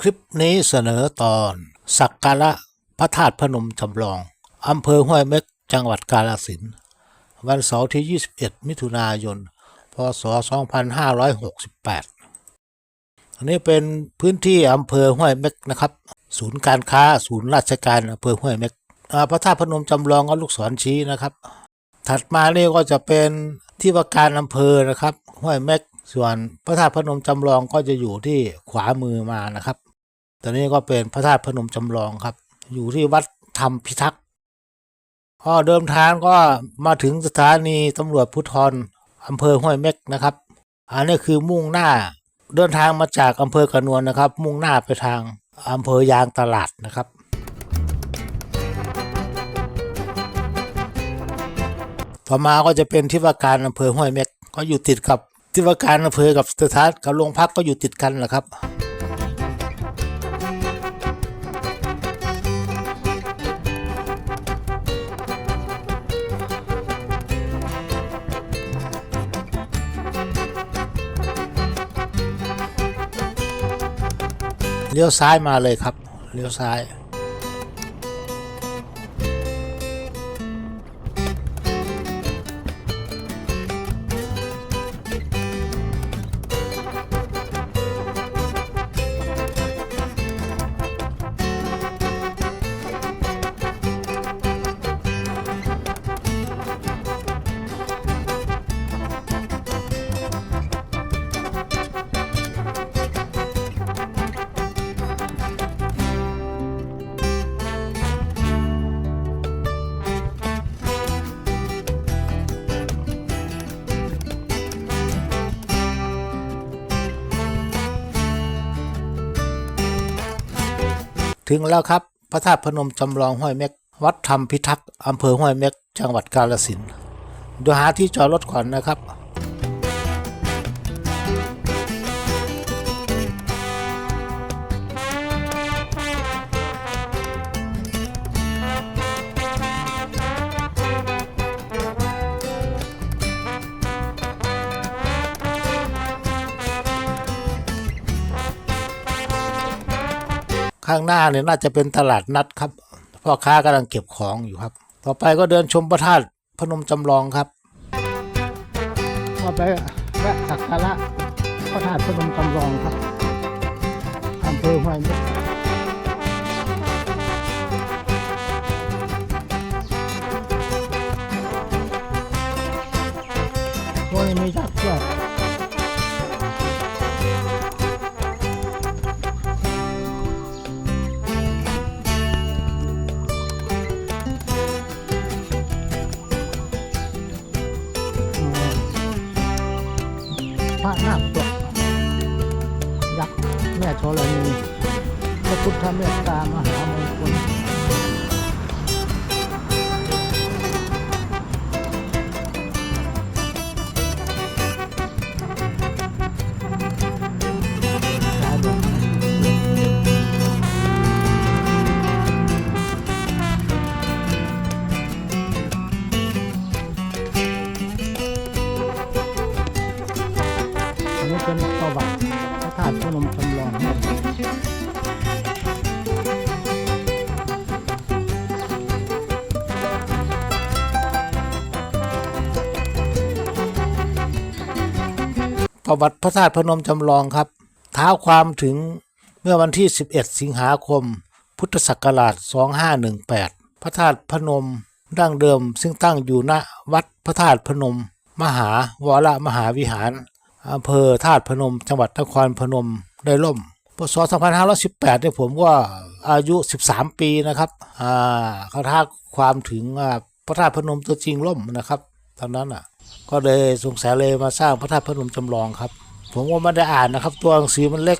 คลิปนี้เสนอตอน สักการะพระธาตุพนมจำลอง อำเภอห้วยเม็กจังหวัดกาฬสินธุ์วันเสาร์ที่ 21 มิถุนายน พศ 2568 อันนี้เป็นพื้นที่อำเภอห้วยเม็กนะครับ ศูนย์การค้าศูนย์ราชการอำเภอห้วยเม็กพระธาตุพนมจำลองก็ลูกศรชี้นะครับ ถัดมานี่ก็จะเป็นที่ว่าการอำเภอนะครับห้วยเม็กส่วนพระธาตุพนมจำลองก็จะอยู่ที่ขวามือมานะครับ ตอนนี้ก็เป็นพระธาตุพนมจำลองครับ อยู่ที่วัดธรรมพิทักษ์พอเดิมทางก็มาถึงสถานีตำรวจภูธรอำเภอห้วยเม็กนะครับ อันนี้คือมุ่งหน้าเดินทางมาจากอำเภอกระนวนนะครับ มุ่งหน้าไปทางอำเภอยางตลาดนะครับต่อมาก็จะเป็นที่ว่าการอำเภอห้วยเม็กก็อยู่ติดกับที่ว่าการอำเภอกับสถานกับโรงพักก็อยู่ติดกันแหละครับ เลี้ยวซ้ายมาเลยครับ เลี้ยวซ้าย ถึงแล้วครับ พระธาตุพนมจำลองห้วยเม็ก วัดธรรมพิทักษ์อำเภอห้วยเม็ก จังหวัดกาฬสินธุ์เดี๋ยวหาที่จอดรถก่อนนะครับ ข้างหน้าเนี่ยน่าจะเป็นตลาดนัดครับพ่อค้ากำลังเก็บของอยู่ครับ ต่อไปก็เดินชมพระธาตุพนมจำลองครับก็ไปแวะสักการะพระธาตุพนมจำลองครับอำเภอห้วยม็กโอ้ยมีจักรด้วยพร ประวัติพระธาตุพนมจำลองครับ ท้าความถึงเมื่อวันที่ 11 สิงหาคม พุทธศักราช 2518 พระธาตุพนมดั้งเดิมซึ่งตั้งอยู่ณวัดพระธาตุพนม มหาวรมหาวิหารอำเภอธาตุพนม จังหวัดนครพนมได้ล่มพศ 2518เนี่ยผมก็อายุ 13 ปีนะครับอ่าเขาท้าความถึงพระธาตุพนมตัวจริงล่มนะครับ ตอนนั้นอะ ก็เลยสงสัยเลยมาสร้างพระธาตุพนมจำลองครับ ผมก็ไม่ได้อ่านนะครับ ตัวหนังสือมันเล็ก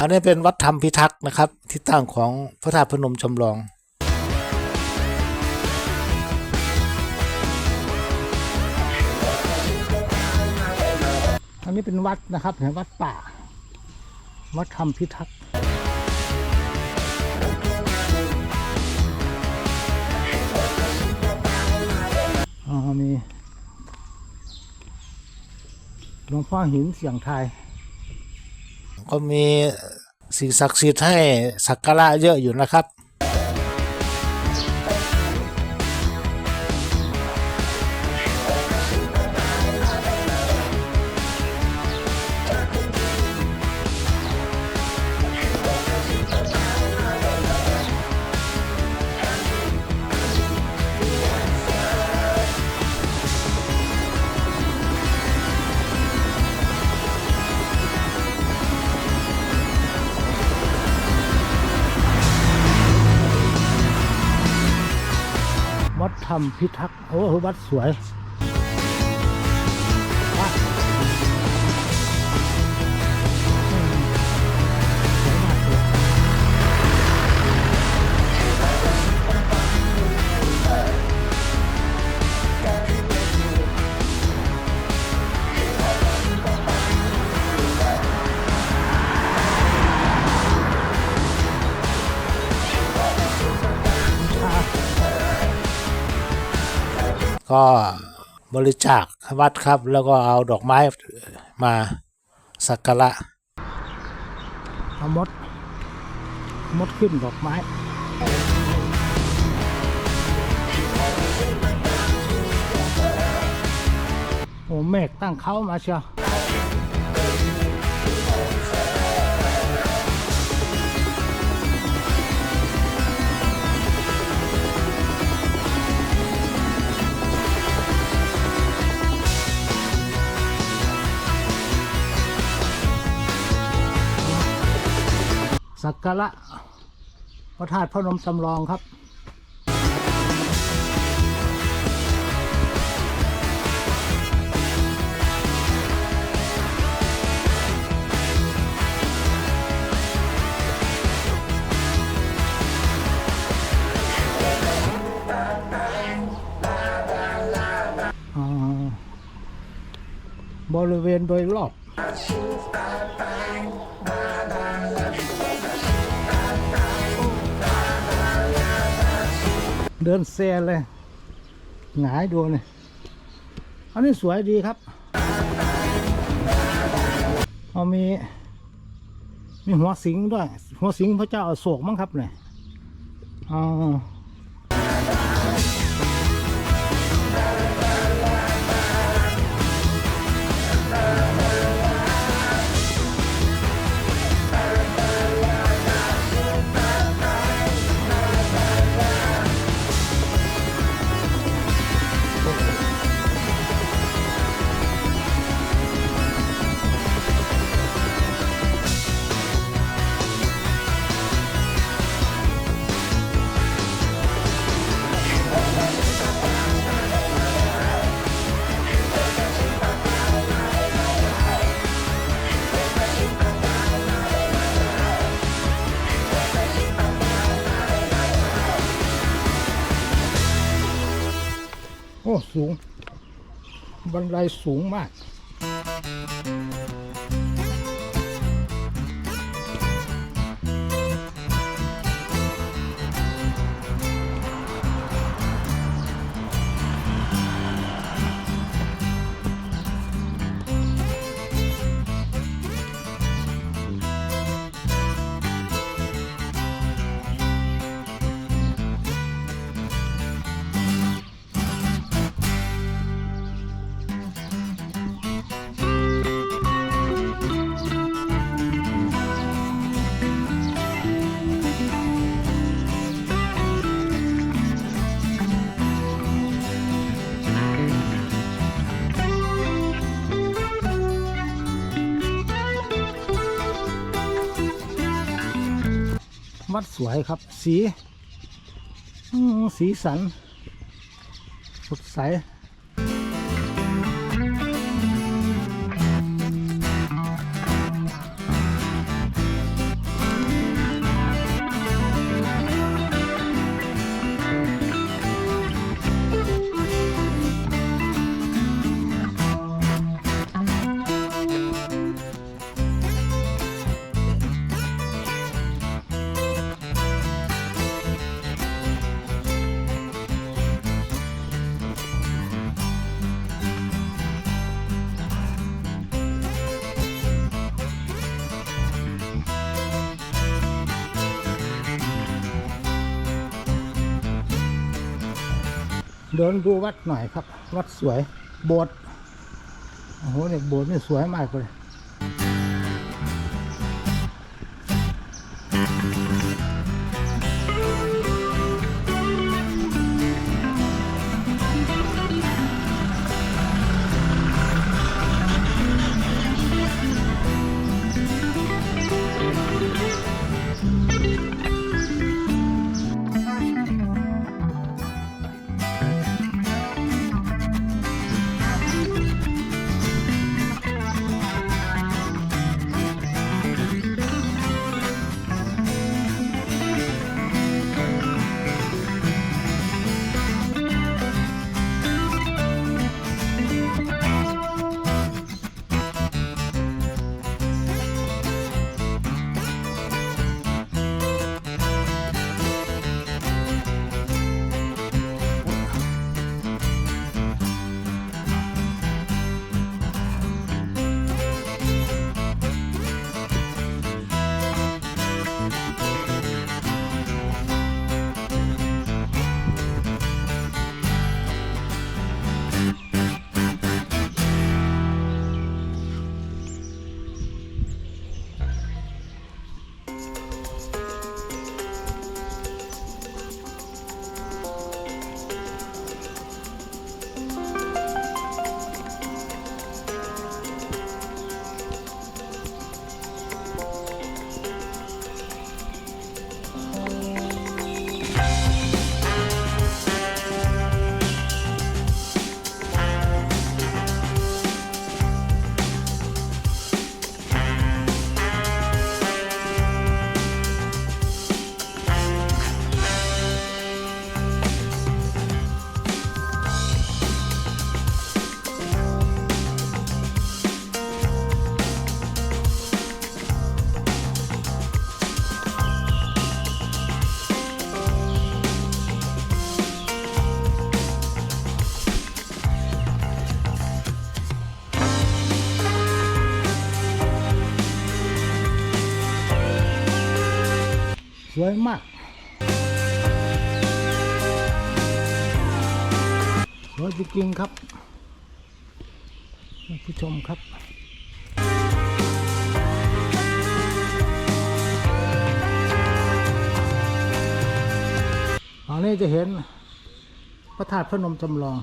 อันนี้เป็นวัดธรรมพิทักษ์นะครับ ที่ตั้งของพระธาตุพนมจำลอง อันนี้เป็นวัดนะครับเห็นวัดป่า มัทธรรมพิทักษ์มีหลวงพ่อหินเสียงไทย ก็มีสิ่งศักดิ์สิทธิ์ให้สักการะเยอะอยู่นะครับ วัดธรรมพิทักษ์โอ้วัดสวย ก็บริจาควัดครับ แล้วก็เอาดอกไม้มาสักการะเอามดมดขึ้นดอกไม้โอ้เมฆตั้งเขามาเชียว สักการะพระธาตุพระนมจำลองครับบริเวณโดยรอบ เดินเซเลย หงายดูนี่อันนี้สวยดีครับเอามี มีหัวสิงด้วย หัวสิงพระเจ้าอโศกมั้งครับเนี่ยอ๋อ สูง บันไดสูงมาก วัดสวยครับ สีสีสัน สดใส เดินดูวัดหน่อยครับ วัดสวยโบสถ์โอ้โหเนี่ยโบสถ์นี่สวยมากเลย สวยมาก สวยจริงๆครับท่านผู้ชมครับตอนนี้จะเห็นพระธาตุพระนมจำลอง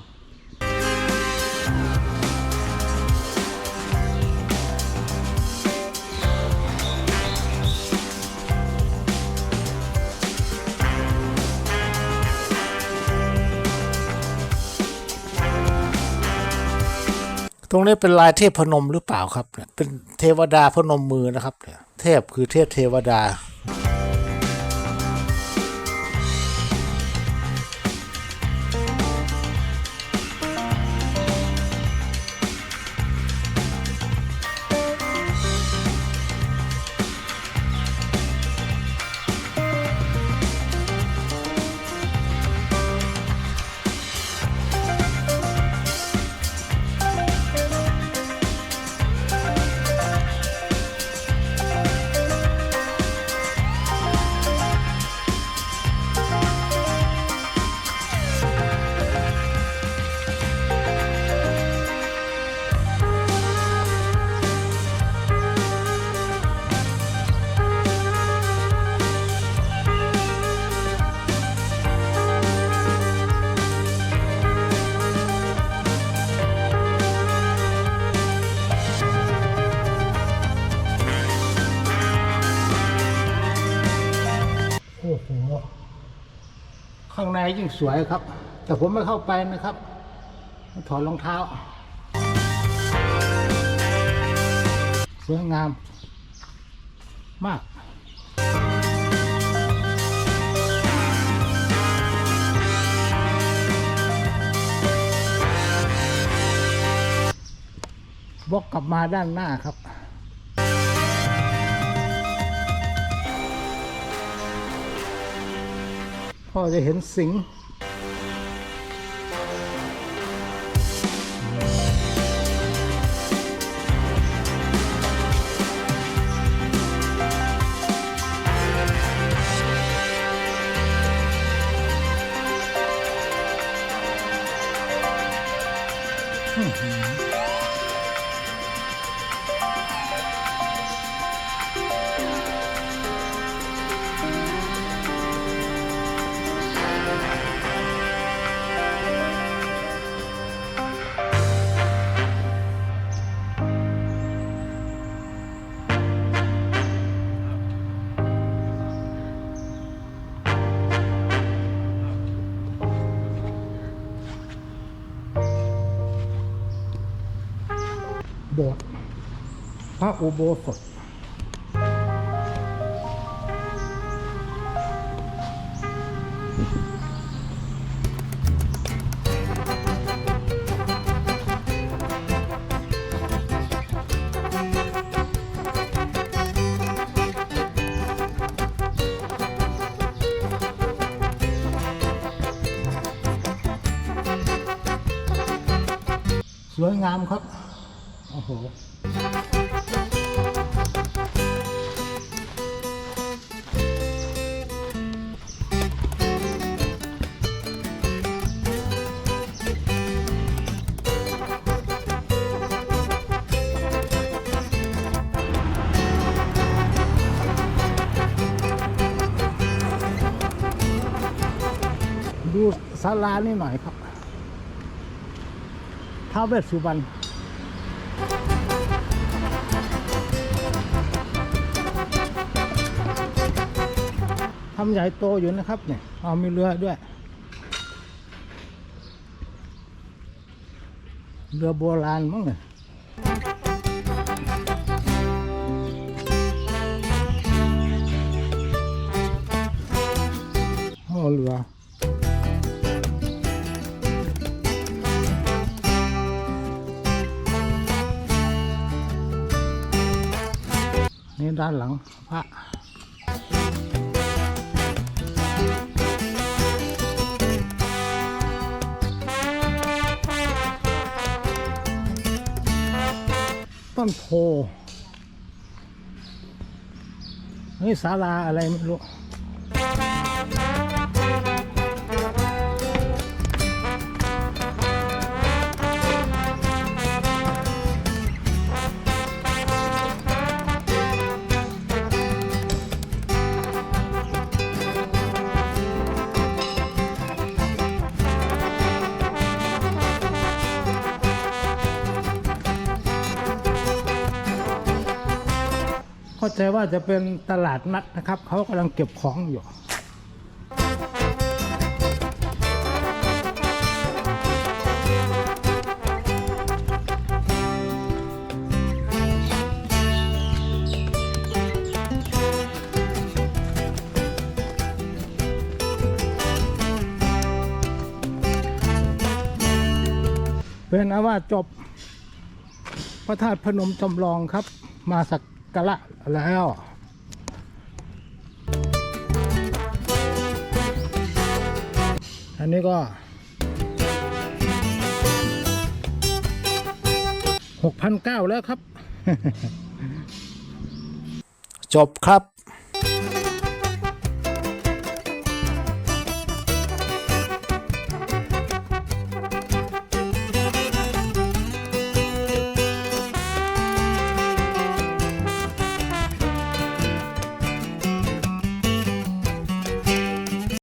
ตรงนี้เป็นลายเทพพนมหรือเปล่าครับเนี่ยเป็นเทวดาพนมมือนะครับเนี่ยเทพคือเทพเทวดา โอ้โหข้างในยิ่งสวยครับ แต่ผมไม่เข้าไปนะครับ ถอดรองเท้า สวยงาม มากบกกลับมาด้านหน้าครับ พ่อจะเห็นสิง บสถ์พระอุโบสถสวยงามครับ โอ้โหดูศาลานี่หน่อยครับท้าวเวสสุวรรณ ทำใหญ่โตอยู่นะครับเนี่ยเอามีเรือด้วย เรือโบราณมั้งเนี่ย ด้านหลังพระต้นโพนี่ศาลาอะไรไม่รู้ เข้าใจว่าจะเป็นตลาดนัดนะครับ เขากำลังเก็บของอยู่เป็นอาว่าจบพระธาตุพนมจำลองครับ มาสัก การะแล้วอันนี้ก็หกพันเก้าแล้วครับ จบครับ